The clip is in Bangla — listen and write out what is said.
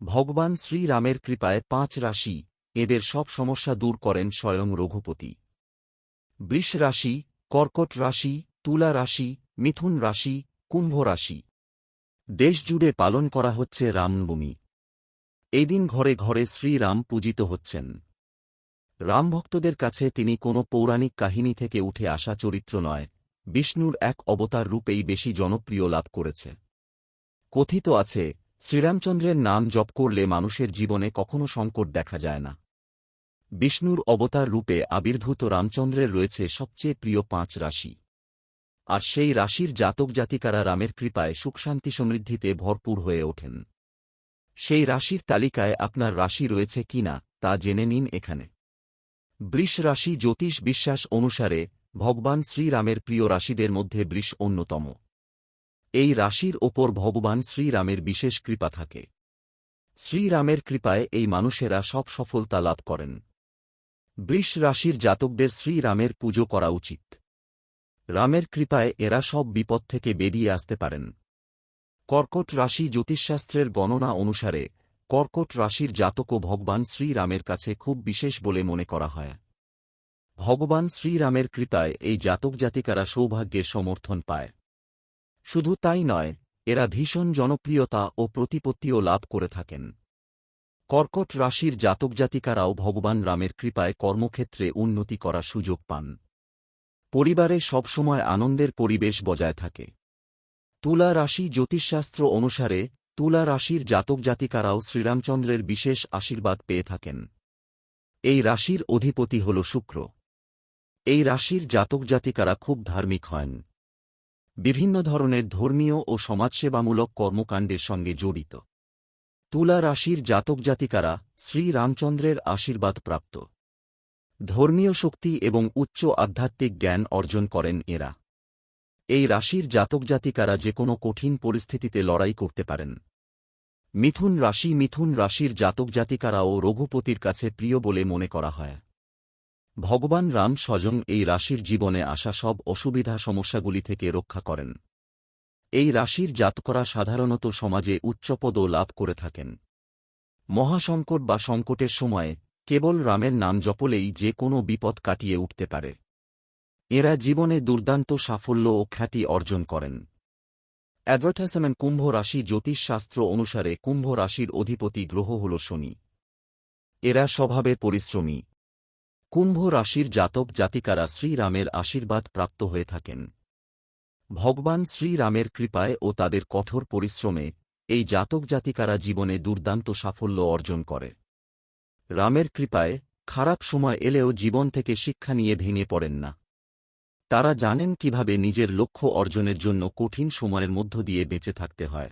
ভগবান শ্রীরামের কৃপায় পাঁচ রাশি এদের সব সমস্যা দূর করেন স্বয়ং রঘুপতি। বৃষ রাশি, কর্কট রাশি, তুলা রাশি, মিথুন রাশি, কুম্ভ রাশি। দেশ জুড়ে পালন করা হচ্ছে রামনবমী। এদিন ঘরে ঘরে শ্রীরাম পূজিত হচ্ছেন। রামভক্তদের কাছে তিনি কোনো পৌরাণিক কাহিনী থেকে উঠে আসা চরিত্র নয়, বিষ্ণুর এক অবতার রূপেই বেশি জনপ্রিয় লাভ করেছে। কথিত আছে শ্রীরামচন্দ্রের নাম জপ করলে মানুষের জীবনে কখনো সংকট দেখা যায় না। বিষ্ণুর অবতার রূপে আবির্ভূত রামচন্দ্রের রয়েছে সবচেয়ে প্রিয় পাঁচ রাশি। আর সেই রাশির জাতক জাতিকারা রামের কৃপায় সুখশান্তি সমৃদ্ধিতে ভরপুর হয়ে ওঠেন। সেই রাশির তালিকায় আপনার রাশি রয়েছে কিনা তা জেনে নিন এখানে। বৃষ রাশি জ্যোতিষ বিশ্বাস অনুসারে ভগবান শ্রীরামের প্রিয় রাশিদের মধ্যে বৃষ অন্যতম। এই রাশির ওপর ভগবান শ্রীরামের বিশেষ কৃপা থাকে। শ্রীরামের কৃপায় এই মানুষেরা সব সফলতা লাভ করেন। বৃষ রাশির জাতকদের শ্রীরামের পুজো করা উচিত। রামের কৃপায় এরা সব বিপদ থেকে বেরিয়ে আসতে পারেন। কর্কট রাশি জ্যোতিষশাস্ত্রের গণনা অনুসারে, কর্কট রাশির জাতকও ভগবান শ্রীরামের কাছে খুব বিশেষ বলে মনে করা হয়। ভগবান শ্রীরামের কৃপায় এই জাতক জাতিকারা সৌভাগ্যের সমর্থন পায়। শুধু তাই নয়, এরা ভীষণ জনপ্রিয়তা ও প্রতিপত্তিও লাভ করে থাকেন। কর্কট রাশির জাতক জাতিকারাও ভগবান রামের কৃপায় কর্মক্ষেত্রে উন্নতি করার সুযোগ পান। পরিবারে সবসময় আনন্দের পরিবেশ বজায় থাকে। তুলা রাশি জ্যোতিষশাস্ত্র অনুসারে, তুলা রাশির জাতক জাতিকারাও শ্রীরামচন্দ্রের বিশেষ আশীর্বাদ পেয়ে থাকেন। এই রাশির অধিপতি হল শুক্র। এই রাশির জাতক জাতিকারা খুব ধার্মিক হন। বিভিন্ন ধরনের ধর্মীয় ও সমাজসেবামূলক কর্মকাণ্ডের সঙ্গে জড়িত। তুলা রাশির জাতক জাতিকারা শ্রীরামচন্দ্রের আশীর্বাদ প্রাপ্ত। ধর্মীয় শক্তি এবং উচ্চ আধ্যাত্মিক জ্ঞান অর্জন করেন এরা। এই রাশির জাতক জাতিকারা যে কোনো কঠিন পরিস্থিতিতে লড়াই করতে পারেন। মিথুন রাশি মিথুন রাশির জাতক জাতিকারাও রঘুপতির কাছে প্রিয় বলে মনে করা হয়। ভগবান রাম স্বয়ং এই রাশির জীবনে আসা সব অসুবিধা সমস্যাগুলি থেকে রক্ষা করেন। এই রাশির জাতকরা সাধারণত সমাজে উচ্চপদও লাভ করে থাকেন। মহাসংকট বা সংকটের সময়ে কেবল রামের নাম জপলেই যে কোনো বিপদ কাটিয়ে উঠতে পারে। এরা জীবনে দুর্দান্ত সাফল্য ও খ্যাতি অর্জন করেন। অ্যাডভার্টাইজমেন্ট কুম্ভ রাশি জ্যোতিষশাস্ত্র অনুসারে কুম্ভ রাশির অধিপতি গ্রহ হল শনি। এরা স্বভাবে পরিশ্রমী। কুম্ভ রাশির জাতক জাতিকারা শ্রীরামের আশীর্বাদ প্রাপ্ত হয়ে থাকেন। ভগবান শ্রীরামের কৃপায় ও তাদের কঠোর পরিশ্রমে এই জাতক জাতিকারা জীবনে দুর্দান্ত সাফল্য অর্জন করে। রামের কৃপায় খারাপ সময় এলেও জীবন থেকে শিক্ষা নিয়ে ভেঙে পড়েন না। তারা জানেন কীভাবে নিজের লক্ষ্য অর্জনের জন্য কঠিন সময়ের মধ্য দিয়ে বেঁচে থাকতে হয়।